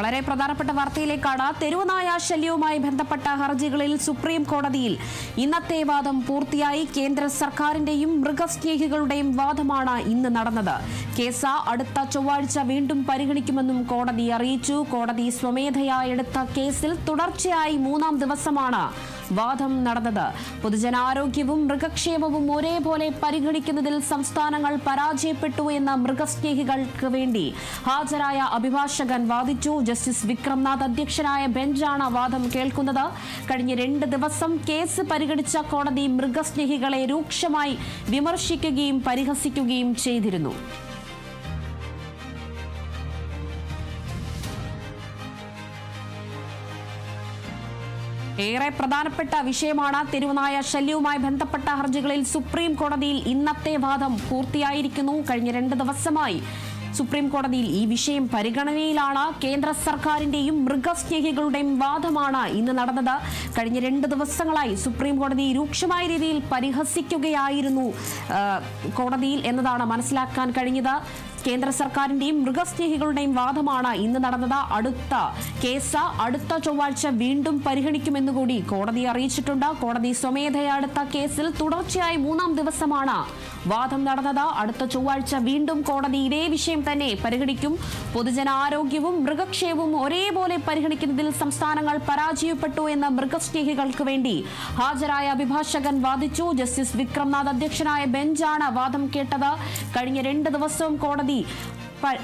വളരെ പ്രധാനപ്പെട്ട വാർത്തയിലേക്കാണ് തെരുവനായ ശല്യവുമായി ബന്ധപ്പെട്ട ഹർജികളിൽ സുപ്രീം കോടതിയിൽ ഇന്നത്തെ വാദം പൂർത്തിയായി. കേന്ദ്ര സർക്കാരിന്റെയും മൃഗസ്നേഹികളുടെയും വാദമാണ് ഇന്ന് നടന്നത്. കേസ് അടുത്ത ചൊവ്വാഴ്ച വീണ്ടും പരിഗണിക്കുമെന്നും കോടതി അറിയിച്ചു. കോടതി സ്വമേധയാ എടുത്ത കേസിൽ തുടർച്ചയായി മൂന്നാം ദിവസമാണ് വാദം നടന്നത്. പൊതുജനാരോഗ്യവും മൃഗക്ഷേമവും ഒരേപോലെ പരിഗണിക്കുന്നതിൽ സംസ്ഥാനങ്ങൾ പരാജയപ്പെട്ടു എന്ന മൃഗസ്നേഹികൾക്ക് വേണ്ടി ഹാജരായ അഭിഭാഷകൻ വാദിച്ചു. ജസ്റ്റിസ് വിക്രംനാഥ് അധ്യക്ഷനായ ബെഞ്ചാണ് വാദം കേൾക്കുന്നത്. കഴിഞ്ഞ രണ്ട് ദിവസം കേസ് പരിഗണിച്ച കോടതി മൃഗസ്നേഹികളെ രൂക്ഷമായി വിമർശിക്കുകയും പരിഹസിക്കുകയും ചെയ്തിരുന്നു. ഏറെ പ്രധാനപ്പെട്ട വിഷയമാണ് തെരുവുനായ ശല്യവുമായി ബന്ധപ്പെട്ട ഹർജികളിൽ സുപ്രീം കോടതിയിൽ ഇന്നത്തെ വാദം പൂർത്തിയായിരിക്കുന്നു. കഴിഞ്ഞ രണ്ട് ദിവസമായി സുപ്രീം കോടതിയിൽ ഈ വിഷയം പരിഗണനയിലാണ്. കേന്ദ്ര സർക്കാരിന്റെയും മൃഗസ്നേഹികളുടെയും വാദമാണ് ഇന്ന് നടന്നത്. കഴിഞ്ഞ രണ്ട് ദിവസങ്ങളായി സുപ്രീം കോടതി രൂക്ഷമായ രീതിയിൽ പരിഹസിക്കുകയായിരുന്നു കോടതിയിൽ എന്നതാണ് മനസ്സിലാക്കാൻ കഴിഞ്ഞത്. കേന്ദ്ര സർക്കാരിന്റെയും മൃഗസ്നേഹികളുടെയും വാദമാണ് ഇന്ന് നടന്നത്. അടുത്ത കേസ് അടുത്ത ചൊവ്വാഴ്ച വീണ്ടും പരിഗണിക്കുമെന്നുകൂടി കോടതി അറിയിച്ചിട്ടുണ്ട്. കോടതി സ്വമേധയാ അടുത്ത കേസിൽ തുടർച്ചയായി മൂന്നാം ദിവസമാണ് വാദം നടന്നത് അടുത്ത ചൊവ്വാഴ്ച വീണ്ടും കോടതി ഇതേ വിഷയം തന്നെ പരിഗണിക്കും. പൊതുജനാരോഗ്യവും മൃഗക്ഷേമവും ഒരേപോലെ പരിഗണിക്കുന്നതിൽ സംസ്ഥാനങ്ങൾ പരാജയപ്പെട്ടു എന്ന മൃഗസ്നേഹികൾക്ക് വേണ്ടി ഹാജരായ അഭിഭാഷകൻ വാദിച്ചു. ജസ്റ്റിസ് വിക്രംനാഥ് അധ്യക്ഷനായ ബെഞ്ചാണ് വാദം കേട്ടത്. കഴിഞ്ഞ രണ്ട് ദിവസവും കോടതി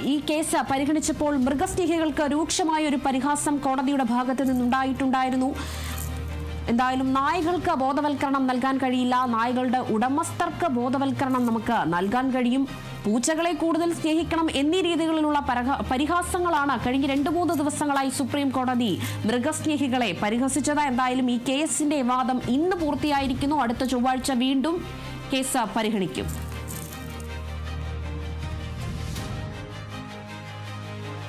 ഈ കേസ് പരിഗണിച്ചപ്പോൾ മൃഗസ്നേഹികൾക്ക് രൂക്ഷമായ ഒരു പരിഹാസം കോടതിയുടെ ഭാഗത്ത് നിന്നുണ്ടായിട്ടുണ്ടായിരുന്നു. എന്തായാലും നായകൾക്ക് ബോധവൽക്കരണം നൽകാൻ കഴിയില്ല. നായകളുടെ ഉടമസ്ഥർക്ക് ബോധവൽക്കരണം നമുക്ക് നൽകാൻ കഴിയും. പൂച്ചകളെ കൂടുതൽ സ്നേഹിക്കണം എന്നീ രീതികളിലുള്ള പരിഹാസങ്ങളാണ് കഴിഞ്ഞ രണ്ടു മൂന്ന് ദിവസങ്ങളായി സുപ്രീം കോടതി മൃഗസ്നേഹികളെ പരിഹസിച്ചത്. എന്തായാലും ഈ കേസിന്റെ വാദം ഇന്ന് പൂർത്തിയായിരിക്കുന്നു. അടുത്ത ചൊവ്വാഴ്ച വീണ്ടും കേസ് പരിഗണിക്കും.